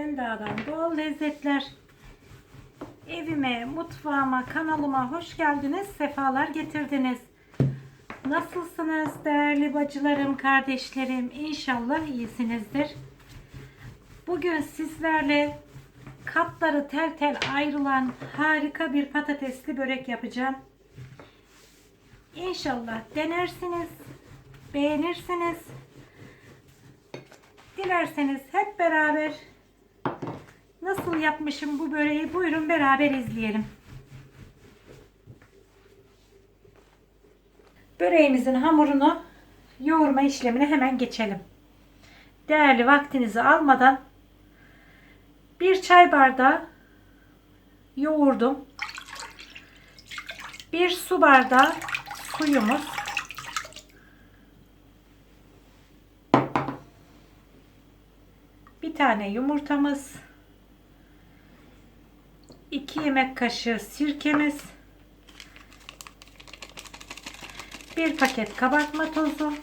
Selda'dan doğal lezzetler. Evime, mutfağıma, kanalıma hoş geldiniz. Sefalar getirdiniz. Nasılsınız değerli bacılarım, kardeşlerim? İnşallah iyisinizdir. Bugün sizlerle katları tel tel ayrılan harika bir patatesli börek yapacağım. İnşallah denersiniz, beğenirsiniz. Dilerseniz hep beraber nasıl yapmışım bu böreği buyurun beraber izleyelim. Böreğimizin hamurunu yoğurma işlemine hemen geçelim. Değerli vaktinizi almadan bir çay bardağı yoğurdum. Bir su bardağı suyumuz. Bir tane yumurtamız. 2 yemek kaşığı sirkemiz. Bir paket kabartma tozu.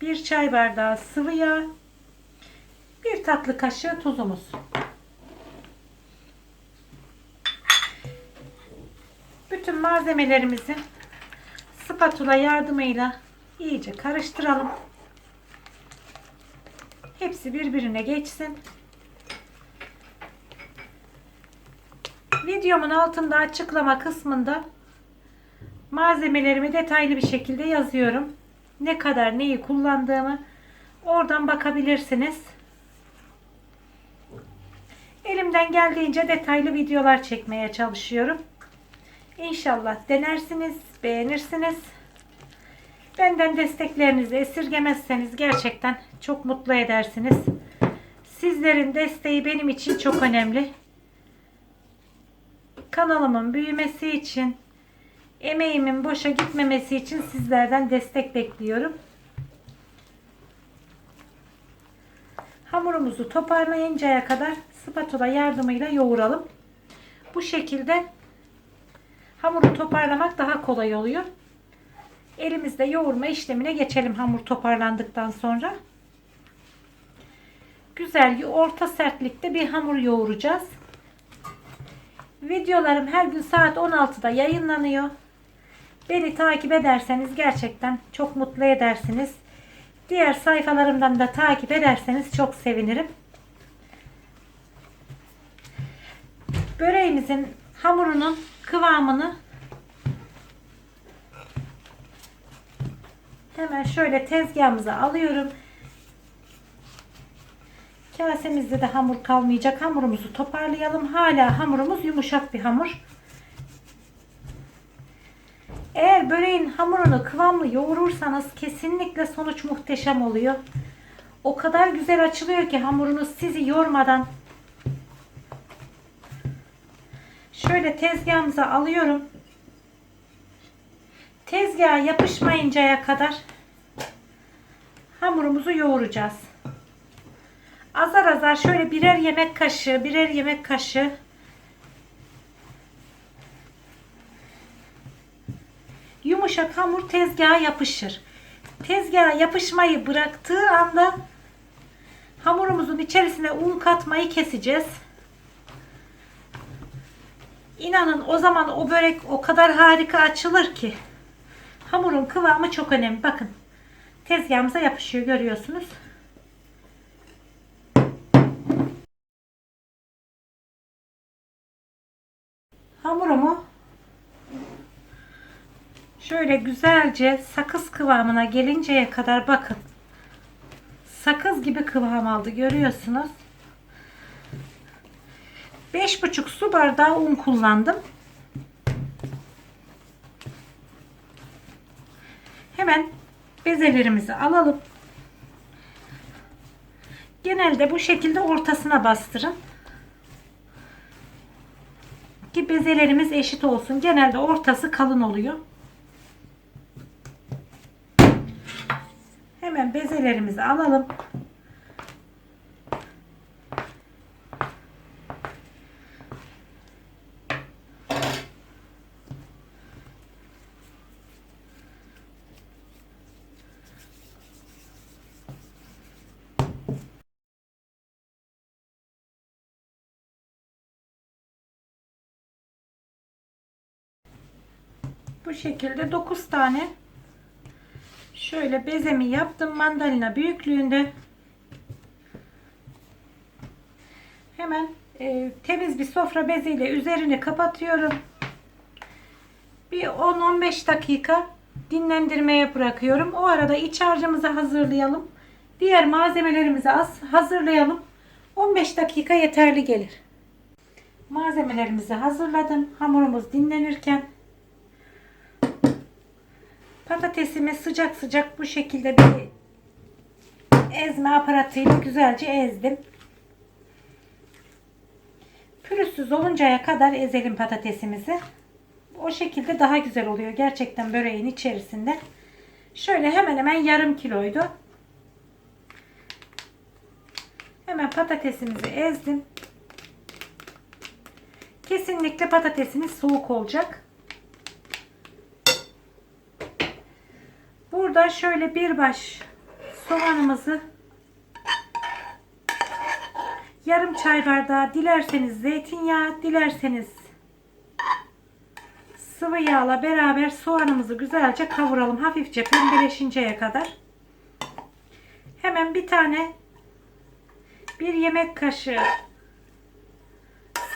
Bir çay bardağı sıvı yağ. Bir tatlı kaşığı tuzumuz. Bütün malzemelerimizi spatula yardımıyla iyice karıştıralım. Hepsi birbirine geçsin. Videomun altında açıklama kısmında malzemelerimi detaylı bir şekilde yazıyorum. Ne kadar neyi kullandığımı oradan bakabilirsiniz. Elimden geldiğince detaylı videolar çekmeye çalışıyorum. İnşallah denersiniz, beğenirsiniz. Benden desteklerinizi esirgemezseniz gerçekten çok mutlu edersiniz. Sizlerin desteği benim için çok önemli. Kanalımın büyümesi için, emeğimin boşa gitmemesi için sizlerden destek bekliyorum. Hamurumuzu toparlayıncaya kadar spatula yardımıyla yoğuralım. Bu şekilde hamuru toparlamak daha kolay oluyor. Elimizde yoğurma işlemine geçelim hamur toparlandıktan sonra. Güzel orta sertlikte bir hamur yoğuracağız. Videolarım her gün saat 16'da yayınlanıyor. Beni takip ederseniz gerçekten çok mutlu edersiniz. Diğer sayfalarımdan da takip ederseniz çok sevinirim. Böreğimizin hamurunun kıvamını Hemen şöyle tezgahımıza alıyorum. Kasemizde de hamur kalmayacak. Hamurumuzu toparlayalım. Hala hamurumuz yumuşak bir hamur. Eğer böreğin hamurunu kıvamlı yoğurursanız kesinlikle sonuç muhteşem oluyor. O kadar güzel açılıyor ki hamurunuz sizi yormadan. Şöyle tezgahımıza alıyorum. Tezgaha yapışmayıncaya kadar hamurumuzu yoğuracağız. Azar azar şöyle birer yemek kaşığı, birer yemek kaşığı yumuşak hamur tezgaha yapışır. Tezgaha yapışmayı bıraktığı anda hamurumuzun içerisine un katmayı keseceğiz. İnanın o zaman o börek o kadar harika açılır ki. Hamurun kıvamı çok önemli. Bakın tezgahımıza yapışıyor görüyorsunuz. Şöyle güzelce sakız kıvamına gelinceye kadar bakın. Sakız gibi kıvam aldı görüyorsunuz. 5,5 su bardağı un kullandım. Hemen bezelerimizi alalım. Genelde bu şekilde ortasına bastırın. Ki bezelerimiz eşit olsun. Genelde ortası kalın oluyor. Hemen bezelerimizi alalım. bu şekilde 9 tane şöyle bezemi yaptım mandalina büyüklüğünde. Hemen e, temiz bir sofra beziyle üzerini kapatıyorum. Bir 10-15 dakika dinlendirmeye bırakıyorum. O arada iç harcımızı hazırlayalım. Diğer malzemelerimizi az hazırlayalım. 15 dakika yeterli gelir. Malzemelerimizi hazırladım. Hamurumuz dinlenirken patatesimi sıcak sıcak bu şekilde bir ezme aparatıyla güzelce ezdim. Pürüzsüz oluncaya kadar ezelim patatesimizi. O şekilde daha güzel oluyor gerçekten böreğin içerisinde. Şöyle hemen hemen yarım kiloydu. Hemen patatesimizi ezdim. Kesinlikle patatesiniz soğuk olacak. Burada şöyle bir baş soğanımızı yarım çay bardağı dilerseniz zeytinyağı dilerseniz sıvı yağla beraber soğanımızı güzelce kavuralım hafifçe pembeleşinceye kadar. Hemen bir tane bir yemek kaşığı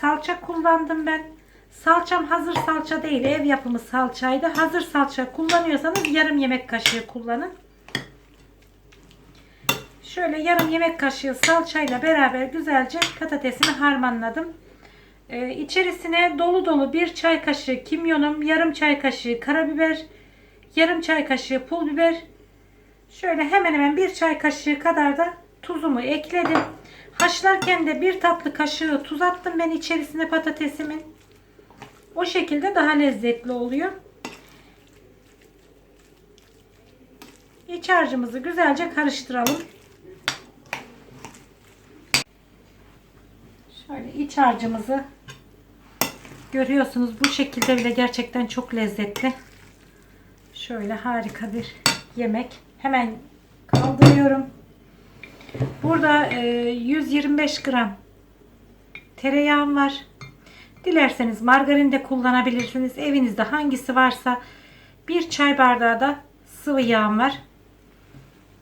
salça kullandım ben. Salçam hazır salça değil, ev yapımı salçaydı. Hazır salça kullanıyorsanız yarım yemek kaşığı kullanın. Şöyle yarım yemek kaşığı salçayla beraber güzelce patatesini harmanladım. Ee, içerisine dolu dolu bir çay kaşığı kimyonum, yarım çay kaşığı karabiber, yarım çay kaşığı pul biber. Şöyle hemen hemen bir çay kaşığı kadar da tuzumu ekledim. Haşlarken de bir tatlı kaşığı tuz attım ben içerisine patatesimin. O şekilde daha lezzetli oluyor. İç harcımızı güzelce karıştıralım. Şöyle iç harcımızı görüyorsunuz. Bu şekilde bile gerçekten çok lezzetli. Şöyle harika bir yemek. Hemen kaldırıyorum. Burada e, 125 gram tereyağım var. Dilerseniz margarin de kullanabilirsiniz. Evinizde hangisi varsa bir çay bardağı da sıvı yağım var.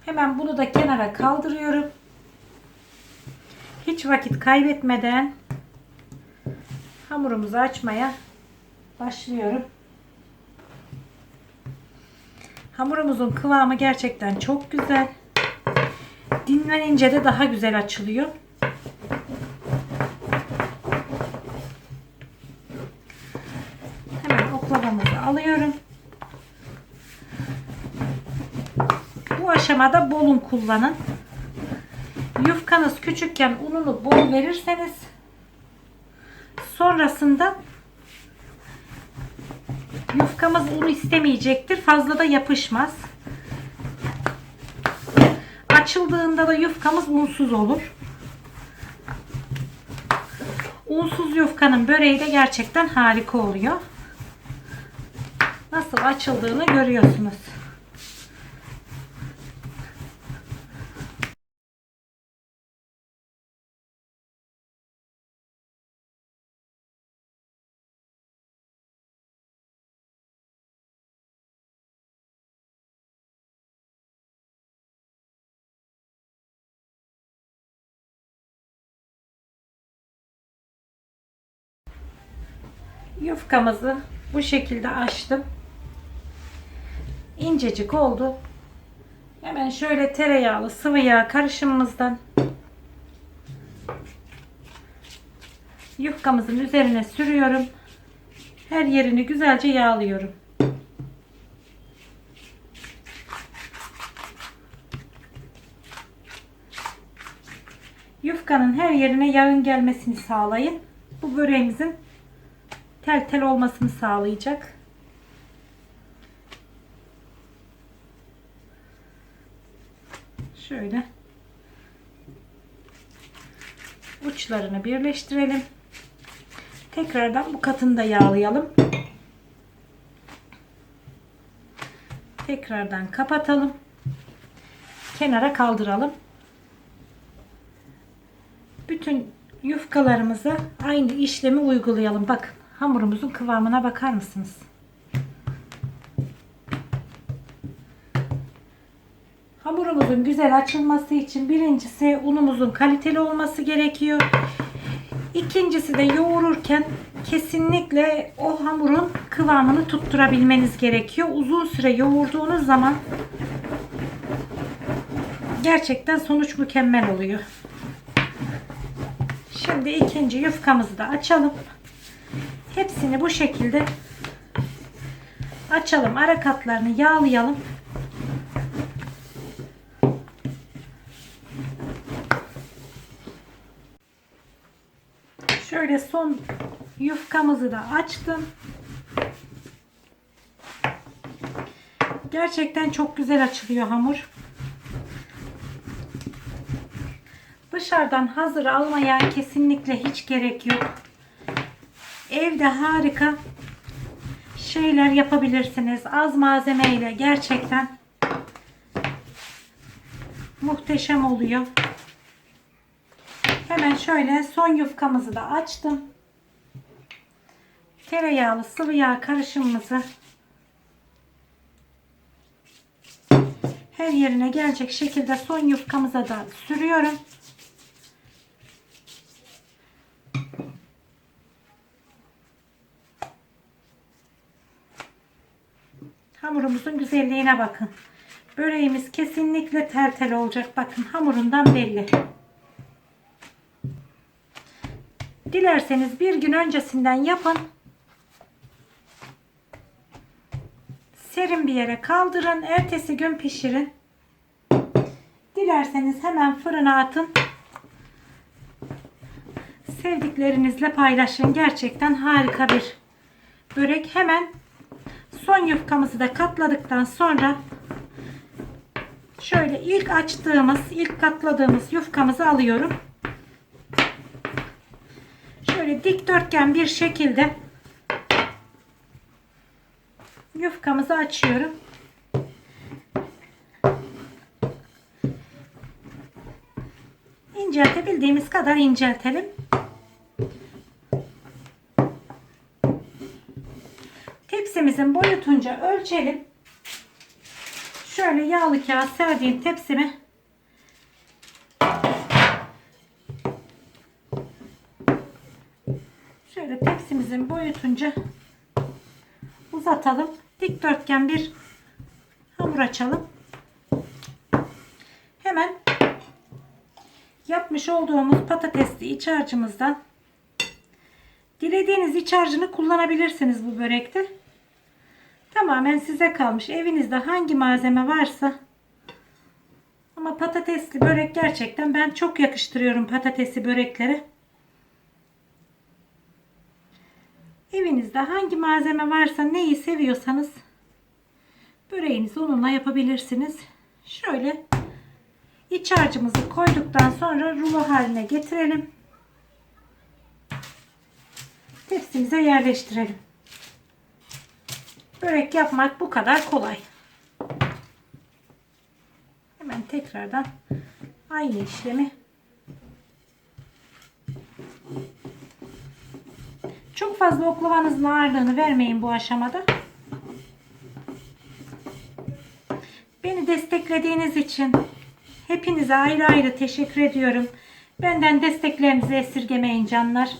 Hemen bunu da kenara kaldırıyorum. Hiç vakit kaybetmeden hamurumuzu açmaya başlıyorum. Hamurumuzun kıvamı gerçekten çok güzel. Dinlenince de daha güzel açılıyor. Hemen oklavamızı alıyorum. Bu aşamada bol un kullanın. Yufkanız küçükken ununu bol verirseniz sonrasında yufkamız un istemeyecektir. Fazla da yapışmaz. Açıldığında da yufkamız unsuz olur. Unsuz yufkanın böreği de gerçekten harika oluyor. Nasıl açıldığını görüyorsunuz. Yufkamızı bu şekilde açtım. İncecik oldu. Hemen şöyle tereyağlı sıvı yağ karışımımızdan yufkamızın üzerine sürüyorum. Her yerini güzelce yağlıyorum. Yufkanın her yerine yağın gelmesini sağlayın. Bu böreğimizin tel tel olmasını sağlayacak. Şöyle uçlarını birleştirelim. Tekrardan bu katını da yağlayalım. Tekrardan kapatalım. Kenara kaldıralım. Bütün yufkalarımıza aynı işlemi uygulayalım. Bakın hamurumuzun kıvamına bakar mısınız? Hamurumuzun güzel açılması için birincisi unumuzun kaliteli olması gerekiyor. İkincisi de yoğururken kesinlikle o hamurun kıvamını tutturabilmeniz gerekiyor. Uzun süre yoğurduğunuz zaman gerçekten sonuç mükemmel oluyor. Şimdi ikinci yufkamızı da açalım. Hepsini bu şekilde açalım. Ara katlarını yağlayalım. Şöyle son yufkamızı da açtım. Gerçekten çok güzel açılıyor hamur. Dışarıdan hazır almaya kesinlikle hiç gerek yok. Evde harika şeyler yapabilirsiniz. Az malzemeyle gerçekten muhteşem oluyor. Hemen şöyle son yufkamızı da açtım. Tereyağlı sıvı yağ karışımımızı her yerine gelecek şekilde son yufkamıza da sürüyorum. Hamurumuzun güzelliğine bakın. Böreğimiz kesinlikle tel tel olacak. Bakın hamurundan belli. Dilerseniz bir gün öncesinden yapın. Serin bir yere kaldırın. Ertesi gün pişirin. Dilerseniz hemen fırına atın. Sevdiklerinizle paylaşın. Gerçekten harika bir börek. Hemen son yufkamızı da katladıktan sonra şöyle ilk açtığımız, ilk katladığımız yufkamızı alıyorum. Şöyle dikdörtgen bir şekilde yufkamızı açıyorum. İnceltebildiğimiz kadar inceltelim. Tepsimizin boyutunca ölçelim. Şöyle yağlı kağıt serdiğim tepsimi tepsimizin boyutunca uzatalım. Dikdörtgen bir hamur açalım. Hemen yapmış olduğumuz patatesli iç harcımızdan dilediğiniz iç harcını kullanabilirsiniz bu börekte. Tamamen size kalmış. Evinizde hangi malzeme varsa ama patatesli börek gerçekten ben çok yakıştırıyorum patatesli böreklere. Evinizde hangi malzeme varsa neyi seviyorsanız böreğinizi onunla yapabilirsiniz. Şöyle iç harcımızı koyduktan sonra rulo haline getirelim. Tepsimize yerleştirelim. Börek yapmak bu kadar kolay. Hemen tekrardan aynı işlemi Çok fazla oklavanızın ağırlığını vermeyin bu aşamada. Beni desteklediğiniz için hepinize ayrı ayrı teşekkür ediyorum. Benden desteklerinizi esirgemeyin canlar.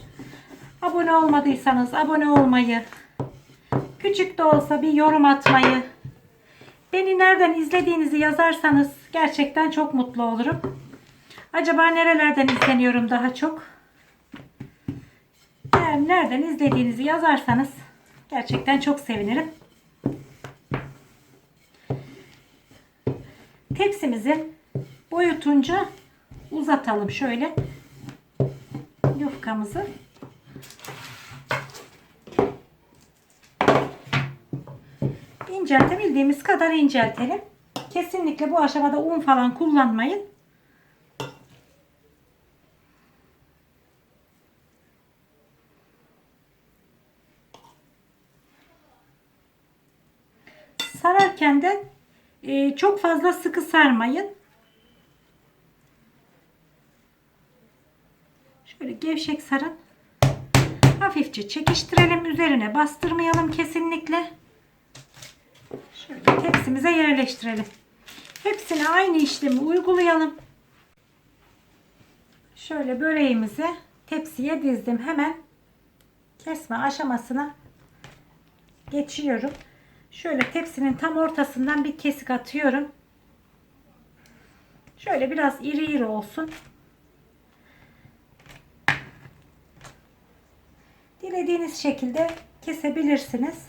Abone olmadıysanız abone olmayı, küçük de olsa bir yorum atmayı, beni nereden izlediğinizi yazarsanız gerçekten çok mutlu olurum. Acaba nerelerden izleniyorum daha çok? Eğer nereden izlediğinizi yazarsanız gerçekten çok sevinirim. Tepsimizin boyutunca uzatalım şöyle yufkamızı. İnceltebildiğimiz kadar inceltelim. Kesinlikle bu aşamada un falan kullanmayın. Sararken de e, çok fazla sıkı sarmayın. Şöyle gevşek sarın. Hafifçe çekiştirelim. Üzerine bastırmayalım kesinlikle. Şöyle tepsimize yerleştirelim. Hepsine aynı işlemi uygulayalım. Şöyle böreğimizi tepsiye dizdim. Hemen kesme aşamasına geçiyorum. Şöyle tepsinin tam ortasından bir kesik atıyorum. Şöyle biraz iri iri olsun. Dilediğiniz şekilde kesebilirsiniz.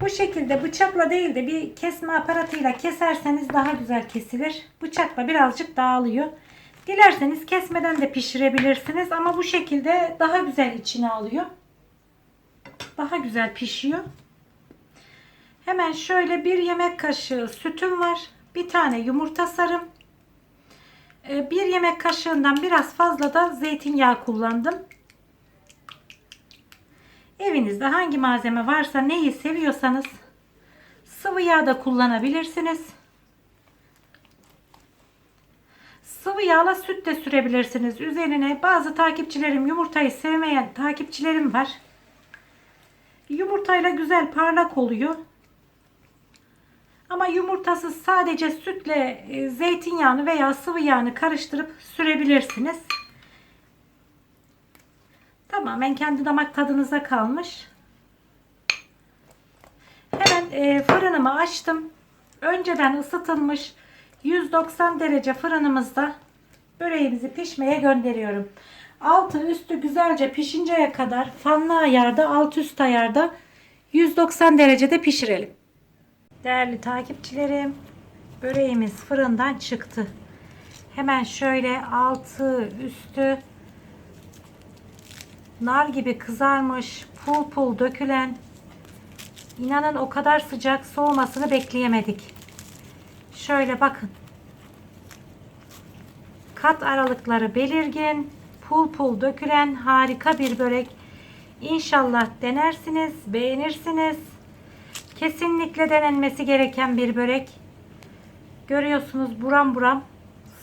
Bu şekilde bıçakla değil de bir kesme aparatıyla keserseniz daha güzel kesilir. Bıçakla birazcık dağılıyor. Dilerseniz kesmeden de pişirebilirsiniz ama bu şekilde daha güzel içine alıyor. Daha güzel pişiyor. Hemen şöyle bir yemek kaşığı sütüm var. Bir tane yumurta sarım. Ee, Bir yemek kaşığından biraz fazla da zeytinyağı kullandım. Evinizde hangi malzeme varsa neyi seviyorsanız sıvı yağ da kullanabilirsiniz. Sıvı yağla süt de sürebilirsiniz. Üzerine bazı takipçilerim yumurtayı sevmeyen takipçilerim var. Yumurtayla güzel parlak oluyor. Ama yumurtasız sadece sütle e, zeytinyağını veya sıvı yağını karıştırıp sürebilirsiniz. Tamamen kendi damak tadınıza kalmış. Hemen e, fırınımı açtım. Önceden ısıtılmış 190 derece fırınımızda böreğimizi pişmeye gönderiyorum. Altı üstü güzelce pişinceye kadar fanlı ayarda alt üst ayarda 190 derecede pişirelim. Değerli takipçilerim böreğimiz fırından çıktı. Hemen şöyle altı üstü nar gibi kızarmış, pul pul dökülen. İnanın o kadar sıcak soğumasını bekleyemedik. Şöyle bakın. Kat aralıkları belirgin, pul pul dökülen harika bir börek. İnşallah denersiniz, beğenirsiniz. Kesinlikle denenmesi gereken bir börek. Görüyorsunuz buram buram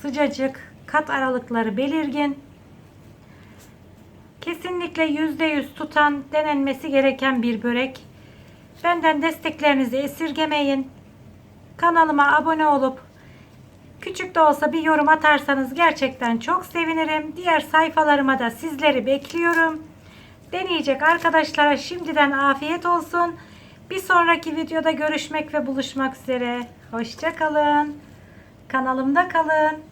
sıcacık, kat aralıkları belirgin. Kesinlikle %100 tutan denenmesi gereken bir börek. Benden desteklerinizi esirgemeyin. Kanalıma abone olup küçük de olsa bir yorum atarsanız gerçekten çok sevinirim. Diğer sayfalarıma da sizleri bekliyorum. Deneyecek arkadaşlara şimdiden afiyet olsun. Bir sonraki videoda görüşmek ve buluşmak üzere. Hoşçakalın. Kanalımda kalın.